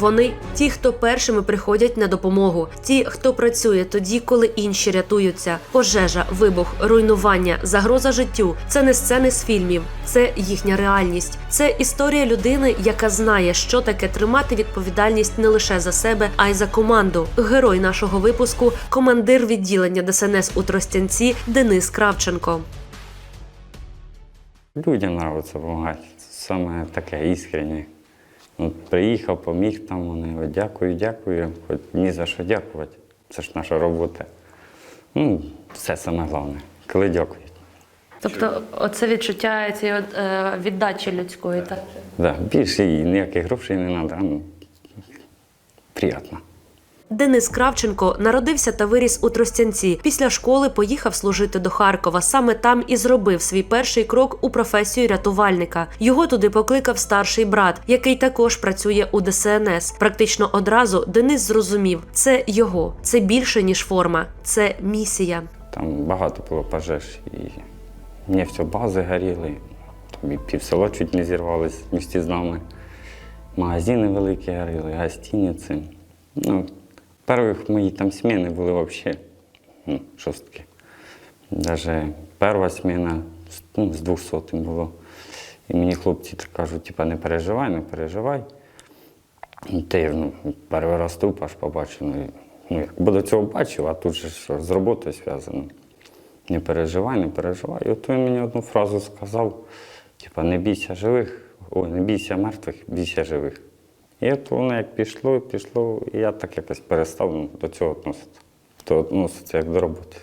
Вони ті, хто першими приходять на допомогу, ті, хто працює тоді, коли інші рятуються. Пожежа, вибух, руйнування, загроза життю це не сцени з фільмів, це їхня реальність. Це історія людини, яка знає, що таке тримати відповідальність не лише за себе, а й за команду. Герой нашого випуску командир відділення ДСНС у Тростянці Денис Кравченко. Людям подобається допомагати. Саме таке іскреннє. От приїхав, поміг там вони. Дякую, дякую. Хоч ні за що дякувати. Це ж наша робота. Ну, Все саме головне. Коли дякують. Тобто, оце відчуття цієї е, віддачі людської, так? Да, більше ніяких грошей не треба. Ну, приємно. Денис Кравченко народився та виріс у Тростянці. Після школи поїхав служити до Харкова. Саме там і зробив свій перший крок у професію рятувальника. Його туди покликав старший брат, який також працює у ДСНС. Практично одразу Денис зрозумів, це його, це більше ніж форма, це місія. Там багато було пожеж. І нефтебази горіли. Там і півсела чуть не зірвалися місті з нами. Магазини великі горіли, гостиниці. Ну, перших мої там зміни були взагалі ну, жорсткі. Даже перша зміна з- ну, з 200 було. І мені хлопці так кажуть, типа, не переживай, не переживай. Ти ну, перший раз тут аж побачив. Ну, ну, якби до цього бачив, а тут же що, з роботою зв'язано. Не переживай, не переживай. І от він мені одну фразу сказав: типа, не бійся живих, ой, не бійся мертвих, бійся живих. І от воно як пішло, пішло, і я так якось перестав до цього відноситися. То відноситься як до роботи.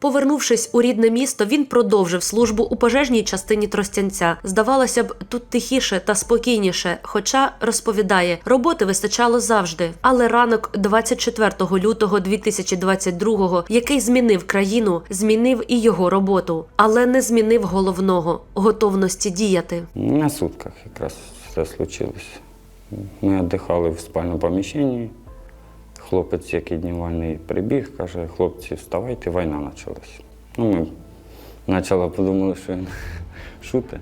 Повернувшись у рідне місто, він продовжив службу у пожежній частині Тростянця. Здавалося б, тут тихіше та спокійніше. Хоча розповідає, роботи вистачало завжди. Але ранок 24 лютого 2022-го, який змінив країну, змінив і його роботу, але не змінив головного готовності діяти. На сутках якраз все случилось. Ми віддихали в спальному поміщенні. Хлопець, який днівальний, прибіг, каже, хлопці, вставайте, війна почалась. Ну, ми спочатку подумали, що він шутить.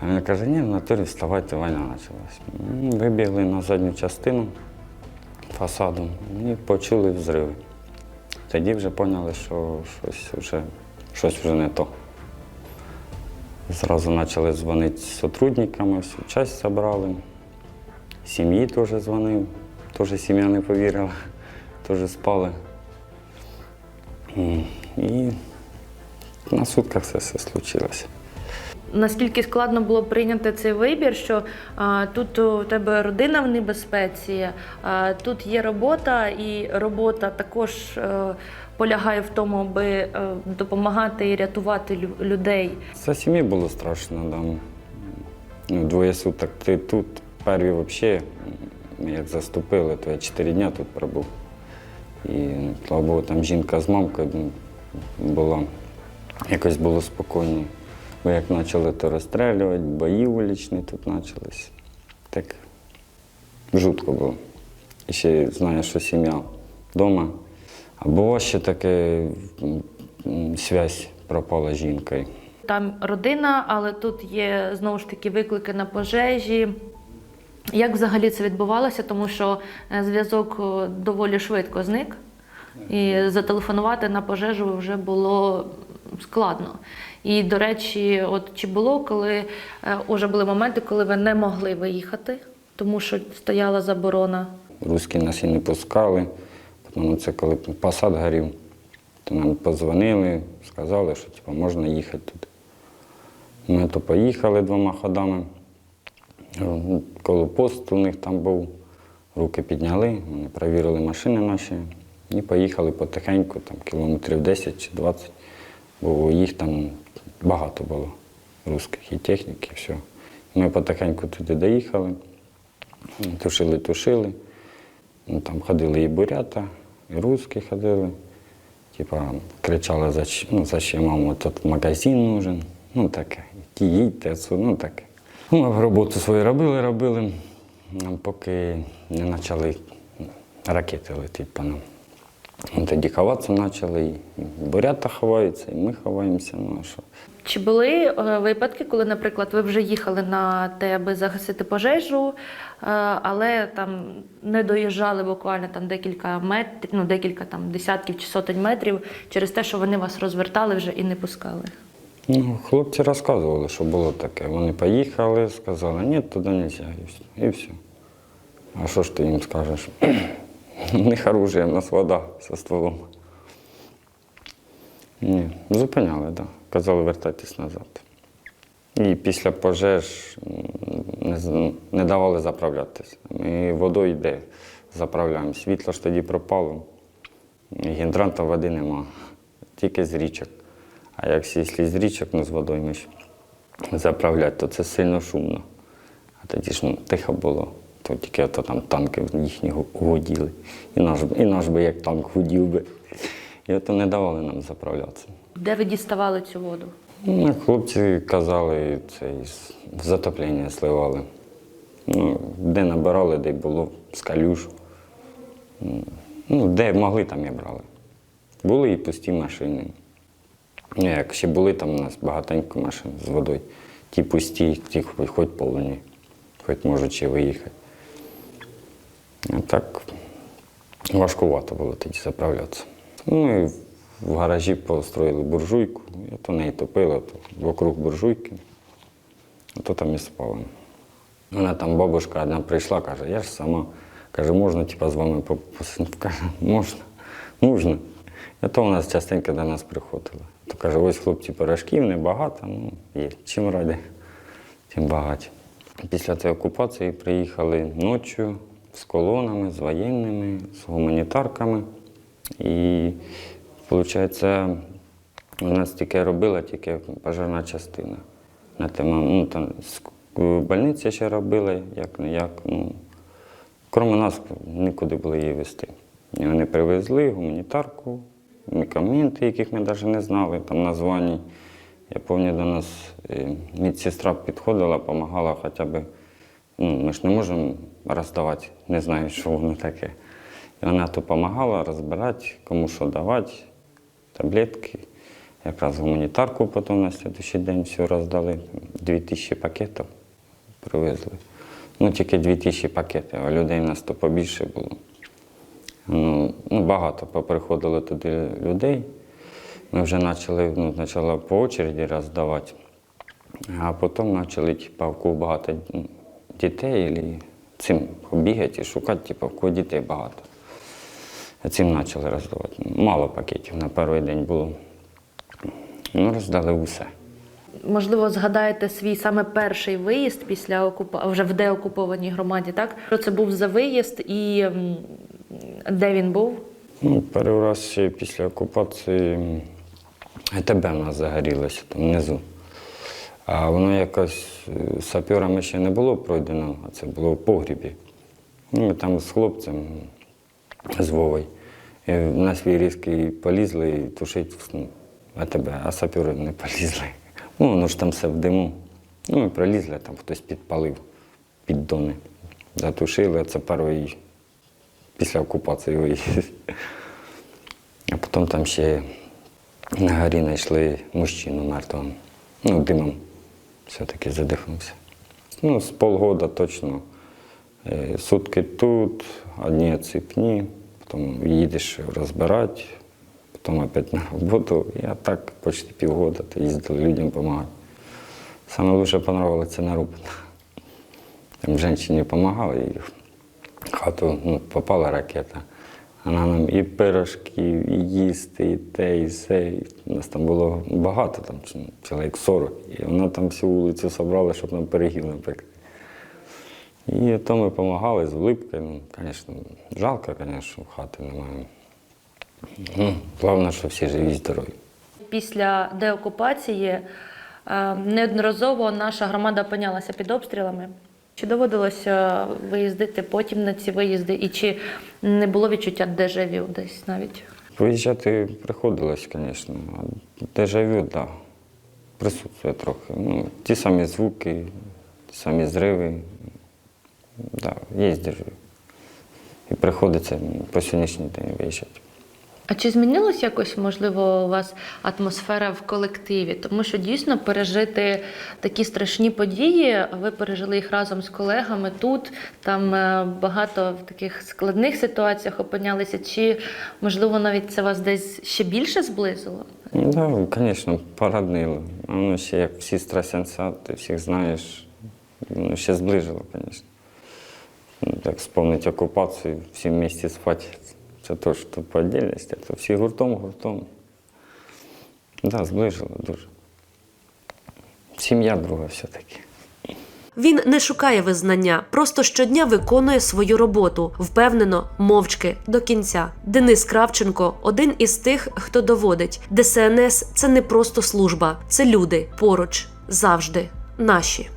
А він каже, ні, в натурі вставайте, війна почалась. Вибігли на задню частину фасаду і почули взриви. Тоді вже поняли, що щось вже, щось вже не то. Зразу почали дзвонити з сотрудниками, всю часть зібрали. Сім'ї теж дзвонив, теж сім'я не повірила, теж спали. І на сутках все, все случилося. Наскільки складно було прийняти цей вибір, що а, тут у тебе родина в небезпеці, а, тут є робота, і робота також е, полягає в тому, аби е, допомагати і рятувати лю- людей. За сім'ї було страшно. Да. Ну, двоє суток ти тут. Перві взагалі, як заступили, то я чотири дні тут пробув. І, ну, слава Богу, там жінка з мамкою була. Якось було спокійно. Бо як почали то розстрілювати, бої вуличні тут почалися. Так жутко було. І ще знаю, що сім'я вдома. А було ще таке зв'язь пропала жінкою. Там родина, але тут є знову ж таки виклики на пожежі. Як взагалі це відбувалося? Тому що е, зв'язок е, доволі швидко зник, і зателефонувати на пожежу вже було складно. І, до речі, от чи було, коли е, уже були моменти, коли ви не могли виїхати, тому що стояла заборона? Руські нас і не пускали. Тому це коли посад горів, то нам подзвонили, сказали, що типу, можна їхати туди. Ми то поїхали двома ходами. Ну, Коли пост у них там був, руки підняли, вони перевірили машини наші і поїхали потихеньку, там кілометрів 10 чи 20, бо їх там багато було, русських і техніки, і все. Ми потихеньку туди доїхали, тушили, тушили. Ну, там ходили і бурята, і русські ходили. Типа кричали, «Зач- ну, зачем вам тут магазин нужен. Ну таке. Їдьте, ну таке. Ну, роботу свою робили, робили, поки не почали ракети летіти по нам. Ну, Тоді ховатися почали, і бурята ховаються, і ми ховаємося. Ну, що? Чи були е, випадки, коли, наприклад, ви вже їхали на те, аби загасити пожежу, е, але там не доїжджали буквально там декілька метрів, ну декілька там десятків чи сотень метрів через те, що вони вас розвертали вже і не пускали? Ну, хлопці розказували, що було таке. Вони поїхали, сказали, ні, туди не можна, і все. А що ж ти їм скажеш? У них оружие, у нас вода зі стволом. Ні, зупиняли, так. Да. Казали, вертайтесь назад. І після пожеж не, не давали заправлятися. Ми водою йде, заправляємо. Світло ж тоді пропало. Гідранта води нема, тільки з річок. А якщо з річок, ну з водою ми ж заправляти, то це сильно шумно. А тоді ж ну, тихо було, то тільки ото там танки їхні гу- гуділи. І наш, і наш би як танк гудів би. І ото не давали нам заправлятися. Де ви діставали цю воду? Ну, хлопці казали, це із в затоплення сливали. Ну, де набирали, де було з калюш. Ну, де могли, там і брали. Були і пусті машини. Ну, як ще були там у нас багатенько машин з водою. Ті пусті, ті хоч, повні, хоч можуть ще виїхати. А так важкувато було тоді заправлятися. Ну і в гаражі построїли буржуйку, і то неї топили, то вокруг буржуйки, а то там і спали. Вона там бабушка одна прийшла, каже, я ж сама. Каже, можна типа, з вами посидіти? Каже, можна, можна. І то нас частенько до нас приходили. То каже, ось хлопці пирожків небагато, ну є. Чим раді, тим багаті. Після цієї окупації приїхали ночі з колонами, з воєнними, з гуманітарками. І, виходить, у нас тільки робила тільки пожежна частина. На тему, ну, там, з больниці ще робили, як не як. Ну, Крім нас, нікуди було її везти. І вони привезли гуманітарку, медикаменти, яких ми навіть не знали, там названі. Я пам'ятаю, до нас е, медсестра підходила, допомагала хоча б. Ну, ми ж не можемо роздавати, не знаю, що воно таке. І вона допомагала розбирати, кому що давати, таблетки. Якраз гуманітарку потім на наступний день все роздали. Дві тисячі пакетів привезли. Ну, тільки дві тисячі пакетів, а людей в нас то побільше було. Ну, ну, багато поприходило туди людей. Ми вже почали ну, спочатку по очереді роздавати, а потім почали, типу, в багато дітей, і цим бігати і шукати, типу, в кого дітей багато. Цим почали роздавати. Мало пакетів на перший день було. Ну, роздали усе. Можливо, згадаєте свій саме перший виїзд після окупа... вже в деокупованій громаді, так? Що це був за виїзд і де він був? Ну, перший раз після окупації ГТБ у нас загорілося там внизу. А воно якось е, саперами ще не було пройдено, а це було в погрібі. Ну, ми там з хлопцем, з Вовою. І на свій різкий полізли і тушить АТБ, а сапери не полізли. Ну, воно ж там все в диму. Ну, ми пролізли, там хтось підпалив піддони. Затушили, а це перший після окупації виїзд. А потім там ще на горі знайшли мужчину мертвого. Ну, димом все-таки задихнувся. Ну, з полгода точно. Е, Сутки тут, одні оцепні, потім їдеш розбирати, потім опять на роботу. Я так почти півгода то їздили людям допомагати. Саме більше подобалося на роботу. Там жінці допомагали, хату ну, попала ракета. Вона нам і пирожків, і їсти, і те, і все. У нас там було багато, там чоловік 40. І вона там всю вулицю зібрала, щоб нам пирогів напекти. І то ми допомагали з улипкою. Ну, звісно, жалко, звісно, хати немає. Ну, Головне, що всі живі здорові. Після деокупації е, неодноразово наша громада опинялася під обстрілами. Чи доводилося виїздити потім на ці виїзди, і чи не було відчуття дежавю десь навіть? Виїжджати приходилось, звісно. Дежавю, так. Да. Присутствує трохи. Ну, ті самі звуки, ті самі зриви. Да, є дежавю. І приходиться по сьогоднішній день виїжджати. А чи змінилась якось, можливо, у вас атмосфера в колективі? Тому що дійсно пережити такі страшні події, ви пережили їх разом з колегами тут, там е, багато в таких складних ситуаціях опинялися. Чи можливо навіть це вас десь ще більше зблизило? Ну, звісно, пораднило. Воно ще як всі страсянця, ти всіх знаєш, воно ще зближило, звісно. Ну, Так вспомнити окупацію, всі вместе спати. Це то, що по віддільності, то всі гуртом, гуртом. Да, зближило дуже. Сім'я друга все-таки. Він не шукає визнання, просто щодня виконує свою роботу, впевнено, мовчки до кінця. Денис Кравченко один із тих, хто доводить, ДСНС це не просто служба, це люди поруч, завжди наші.